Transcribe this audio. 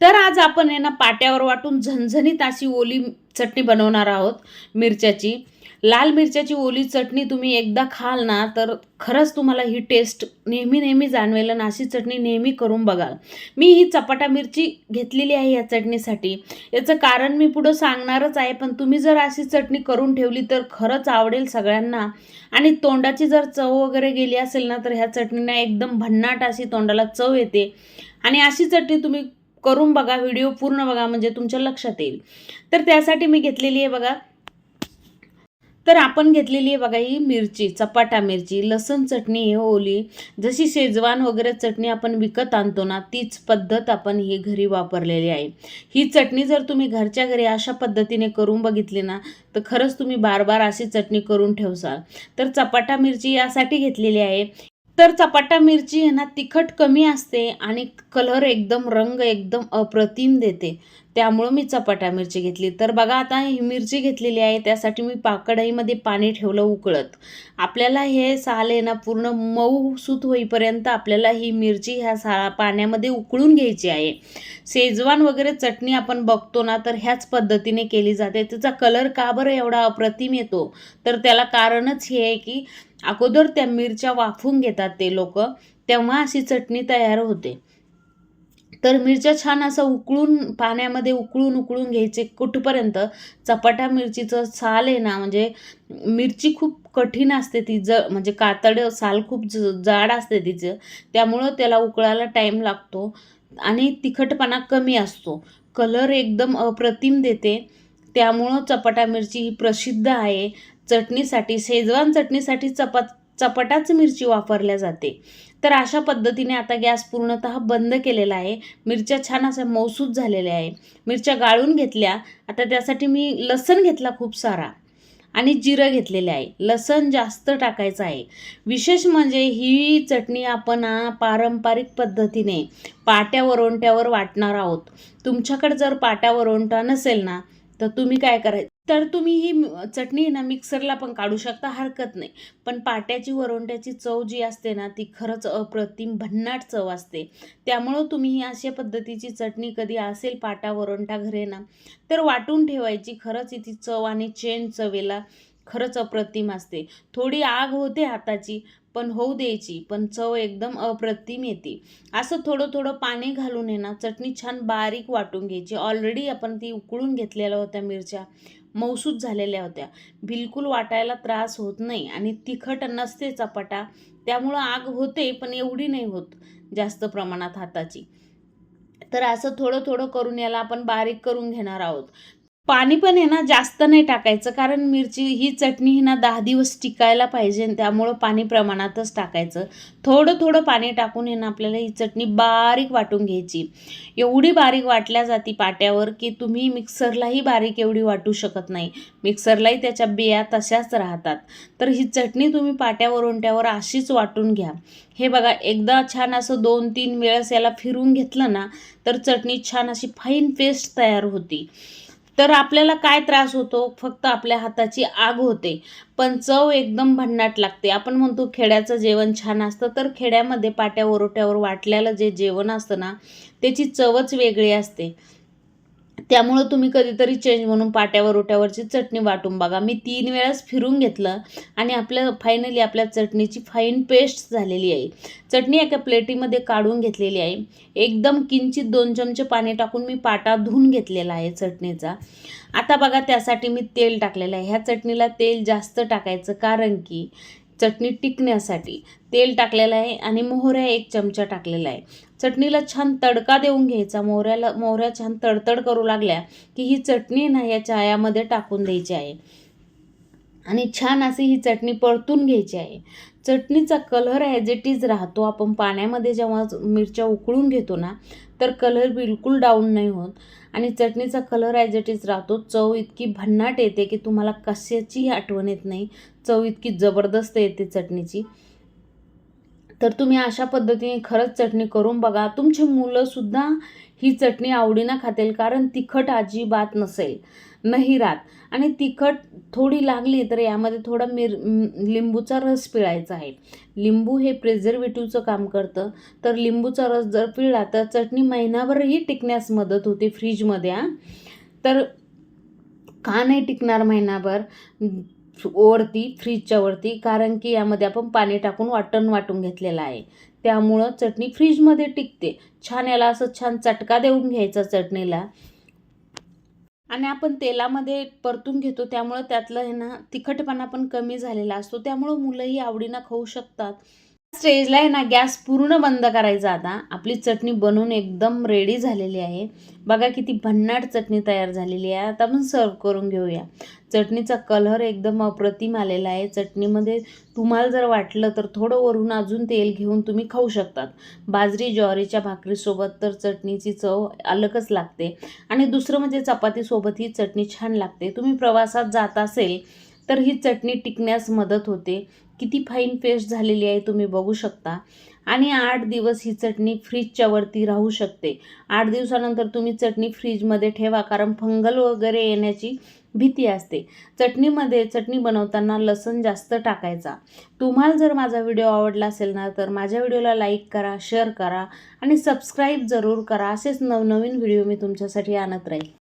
तर आज आपण आहे ना पाट्यावर वाटून झणझणीत अशी ओली चटणी बनवणार आहोत मिरच्याची. लाल मिरच्याची ओली चटणी तुम्ही एकदा खाल ना तर खरंच तुम्हाला ही टेस्ट नेहमी नेहमी जाणवेल आणि अशी चटणी नेहमी करून बघाल. मी ही चपाटा मिरची घेतलेली आहे या चटणीसाठी. याचं कारण मी पुढं सांगणारच आहे पण तुम्ही जर अशी चटणी करून ठेवली तर खरंच आवडेल सगळ्यांना. आणि तोंडाची जर चव वगैरे गेली असेल ना तर ह्या चटणीना एकदम भन्नाट अशी तोंडाला चव येते. आणि अशी चटणी तुम्ही करून बघा व्हिडिओ पूर्ण बघा म्हणजे तुमच्या लक्षात येईल. तर त्यासाठी मी घेतलेली आहे बघा. तर आपण घेतलेली आहे बघा ही मिरची चपाटा मिरची लसण चटणी हे ओली. जशी शेजवान वगैरे चटणी आपण विकत आणतो ना तीच पद्धत आपण ही घरी वापरलेली आहे. ही चटणी जर तुम्ही घरच्या घरी अशा पद्धतीने करून बघितली ना तर खरंच तुम्ही बार बार अशी चटणी करून ठेवसाल. तर चपाटा मिरची यासाठी घेतलेली आहे. तर चपाटा मिरची आहे ना तिखट कमी असते आणि कलर एकदम रंग एकदम अप्रतिम देते. त्यामुळं मी चपाटा मिरची घेतली. तर बघा आता ही मिरची घेतलेली आहे त्यासाठी मी पाकडाईमध्ये पाणी ठेवलं उकळत. आपल्याला हे साल आहे ना पूर्ण मऊ सूत होईपर्यंत आपल्याला ही मिरची ह्या सा पाण्यामध्ये उकळून घ्यायची आहे. शेजवान वगैरे चटणी आपण बघतो ना तर ह्याच पद्धतीने केली जाते. त्याचा कलर का बरं एवढा अप्रतिम येतो? तर त्याला कारणच हे आहे की अगोदर त्या मिरच्या वाफून घेतात ते लोक तेव्हा अशी चटणी तयार होते. तर मिरच्या छान असं उकळून पाण्यामध्ये उकळून उकळून घ्यायचे कुठपर्यंत? चपाटा मिरचीचं साल आहे ना म्हणजे मिरची खूप कठीण असते ती ज म्हणजे कातड साल खूप ज जाड असते तिचं त्यामुळं त्याला उकळायला टाईम लागतो आणि तिखटपणा कमी असतो. कलर एकदम अप्रतिम देते. त्यामुळं चपाटा मिरची ही प्रसिद्ध आहे. चटणीसाठी शेजवान चटणीसाठी चपात चपटाच मिरची वापरल्या जाते. तर अशा पद्धतीने आता गॅस पूर्णतः बंद केलेला आहे. मिरच्या छान अशा मौसूद झालेल्या आहे. मिरच्या गाळून घेतल्या. आता त्यासाठी मी लसण घेतला खूप सारा. आणि जिरं घेतलेले आहे. लसण जास्त टाकायचं आहे. विशेष म्हणजे ही चटणी आपण पारंपरिक पद्धतीने पाट्या वरोंट्यावर वाटणार आहोत. तुमच्याकडे जर पाट्या वरोंटा नसेल ना तर तुम्ही काय करायचं तर तुम्ही ही चटणी ना मिक्सरला पण काढू शकता हरकत नाही. पण पाट्याची वरोंट्याची चव जी असते ना ती खरंच अप्रतिम भन्नाट चव असते. त्यामुळं तुम्ही ही अशा पद्धतीची चटणी कधी असेल पाटा वरोंटा घरे ना तर वाटून ठेवायची. खरंच ती चव आणि चेन चवेला खरंच अप्रतिम असते. थोडी आग होते हाताची पण होऊ द्यायची पण चव एकदम अप्रतिम येते. असं थोडं थोडं पाणी घालून आहे चटणी छान बारीक वाटून घ्यायची. ऑलरेडी आपण ती उकळून घेतलेल्या होत्या मिरच्या. मौसूद झालेल्या होत्या. बिलकुल वाटायला त्रास होत नाही आणि तिखट नसते चपाटा. त्यामुळं आग होते पण एवढी नाही होत जास्त प्रमाणात हाताची. तर असं थोडं थोडं करून याला आपण बारीक करून घेणार आहोत. पाणी पण आहे ना जास्त नाही टाकायचं. कारण मिरची ही चटणी ही ना दहा दिवस टिकायला पाहिजे त्यामुळं पाणी प्रमाणातच टाकायचं. थोडं थोडं पाणी टाकून हे ना आपल्याला ही चटणी बारीक वाटून घ्यायची. एवढी बारीक वाटल्या जाती पाट्यावर की तुम्ही मिक्सरलाही बारीक एवढी वाटू शकत नाही. मिक्सरलाही त्याच्या बिया तशाच राहतात. तर ही चटणी तुम्ही पाट्यावर उंट्यावर अशीच वाटून घ्या. हे बघा एकदा छान असं दोन तीन वेळेस याला फिरून घेतलं ना तर चटणी छान अशी फाईन पेस्ट तयार होती. तर आपल्याला काय त्रास होतो? फक्त आपल्या हाताची आग होते. पण चव एकदम भन्नाट लागते. आपण म्हणतो खेड्याचं जेवण छान असतं तर खेड्यामध्ये पाट्या ओरोट्यावर वाटल्यालं जे जेवण असतं ना त्याची चवच वेगळी असते. त्यामुळं तुम्ही कधीतरी चेंज म्हणून पाट्यावर ओट्यावरची चटणी वाटून बघा. मी तीन वेळाच फिरून घेतलं आणि आपल्या फायनली आपल्या चटणीची फाईन पेस्ट झालेली आहे. चटणी एका प्लेटीमध्ये काढून घेतलेली आहे. एकदम किंचित दोन चमचे पाणी टाकून मी पाटा धुवून घेतलेला आहे चटणीचा. आता बघा त्यासाठी मी तेल टाकलेलं आहे. ह्या चटणीला तेल जास्त टाकायचं कारण की चटणी टिकण्यासाठी. तेल टाकलेलं आहे आणि मोहऱ्या एक चमचा टाकलेला आहे. चटणीला छान तडका देऊन घ्यायचा. मोहऱ्याला मोहऱ्या छान तडतड करू लागल्या की ही चटणी ना या चायामध्ये टाकून द्यायची आहे. आणि छान अशी ही चटणी परतून घ्यायची आहे. चटणीचा कलर ॲज इट इज राहतो. आपण पाण्यामध्ये जेव्हा मिरच्या उकळून घेतो ना तर कलर बिलकुल डाऊन नाही होत. आणि चटणीचा कलर ॲज इट इज राहतो. चव इतकी भन्नाट येते की तुम्हाला कशाचीही आठवण येत नाही. चव इतकी जबरदस्त येते चटणीची. तर तुम्ही अशा पद्धतीने खरंच चटणी करून बघा. तुमची मुलंसुद्धा ही चटणी आवडीनं खातील कारण तिखट अजिबात नसेल. नाही राहत. आणि तिखट थोडी लागली तर यामध्ये थोडा मिर लिंबूचा रस पिळायचा आहे. लिंबू हे प्रिझर्वेटिव्हचं काम करतं. तर लिंबूचा रस जर पिळला तर चटणी महिनाभरही टिकण्यास मदत होते फ्रीजमध्ये तर का नाही टिकणार महिनाभर? वरती फ्रीजच्या वरती कारण की यामध्ये आपण पाणी टाकून वाटण वाटून घेतलेलं आहे. त्यामुळं चटणी फ्रीजमध्ये टिकते. छान याला असं छान चटका देऊन घ्यायचा चटणीला. आणि आपण तेलामध्ये परतून घेतो त्यामुळं त्यातलं आहे ना तिखटपणा पण कमी झालेला असतो. त्यामुळं मुलंही आवडीनं खाऊ शकतात. स्टेजला आहे ना गॅस पूर्ण बंद करायचा आता. आपली चटणी बनवून एकदम रेडी झालेली आहे. बघा किती भन्नाट चटणी तयार झालेली आहे. आता आपण सर्व करून घेऊया. चटणीचा कलर एकदम अप्रतिम आलेला आहे. चटणीमध्ये तुम्हाला जर वाटलं तर थोडं वरून अजून तेल घेऊन तुम्ही खाऊ शकतात. बाजरी ज्वारीच्या भाकरीसोबत तर चटणीची चव अलगच लागते. आणि दुसरं म्हणजे चपातीसोबत ही चटणी छान लागते. तुम्ही प्रवासात जात असेल तर ही चटणी टिकण्यास मदत होते. किती फाईन पेस्ट झालेली आहे तुम्ही बघू शकता. आणि आठ दिवस ही चटणी फ्रीजच्या वरती राहू शकते. आठ दिवसानंतर तुम्ही चटणी फ्रीजमध्ये ठेवा कारण फंगल वगैरे येण्याची भीती असते. चटणीमध्ये चटणी बनवताना लसण जास्त टाकायचा. तुम्हाला जर माझा व्हिडिओ आवडला असेल ना तर माझ्या व्हिडिओला लाईक करा शेअर करा आणि सबस्क्राईब जरूर करा. असेच नवनवीन व्हिडिओ मी तुमच्यासाठी आणत राहील.